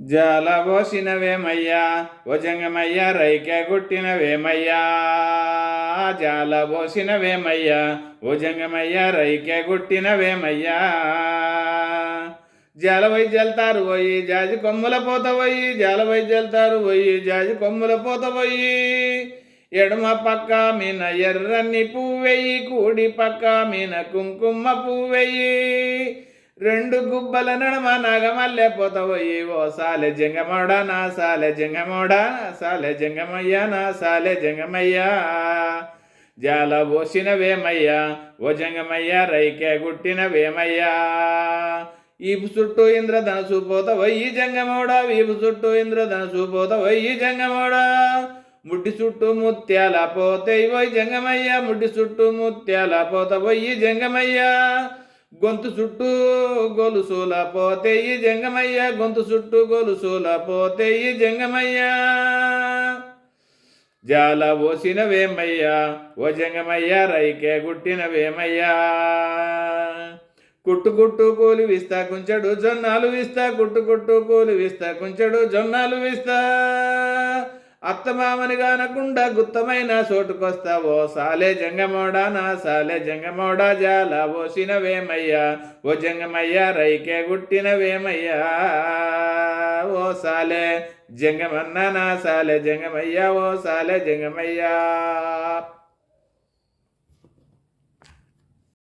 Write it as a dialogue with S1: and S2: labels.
S1: జాల భుజంగమయ్యా రైకే గుట్టినవేమయ్యా? జాల భుజంగమయ్యా రైకే గుట్టినవేమయ్యా? జాలవై జల్తారు పోయి జాజి కొమ్ముల పోత పోయి జాలవై జల్తారు పోయి జాజి కొమ్ముల పోత పోయి. ఎడమ పక్క మీన ఎర్రని పువ్వెయ్యి కూడి పక్క మీన కుంకుమ పువ్వెయ్యి. రెండు గుబ్బల నడమ నాగమల్లె పోతవయ్యి ఓ సాలె జంగమోడా నా సాలె జంగమోడా నా సాలె జంగమయ్యా నా సాలె జంగమయ్యా. జాల పోసిన వేమయ్యా ఓ జంగమయ్యా రైకే గుట్టినవేమయ్యా ఈపు చుట్టూ ఇంద్రధనసు పోతవయ్యి జంగమోడా వీపు చుట్టూ ఇంద్రధనసు పోతవయ్యి జంగమోడా. ముడ్డి చుట్టూ ముత్యాల పోతే పోయి జంగమయ్య ముడ్డి చుట్టూ ముత్యాల పోత పోయి జంగమయ్య. గొంతు చుట్టూ గొలుసుల పోతే ఈ జంగమయ్య. గొంతు చుట్టూ గొలుసుల పోతే ఈ జంగమయ్య. జాల పోసిన వేమయ్యా ఓ జంగమయ్య రైకే గుట్టిన వేమయ్యా. కుట్టు కుట్టు కూలి విస్తా కుంచెడు జొన్నాలు విస్తా కుట్టు కుట్టు కూలి విస్తా కుంచెడు జొన్నాలు విస్తా. అత్తమామని కానకుండా గుత్తమైన చోటుకొస్తావో సాలే జంగమోడా నా సాలే జంగమోడా జాల ఓసిన వేమయ్యా ఓ జంగమయ్యా రైకే గుట్టిన వేమయ్యా ఓ సాలే జంగమన్నా నా సాలే జంగమయ్యా ఓ సాలే జంగమయ్యా.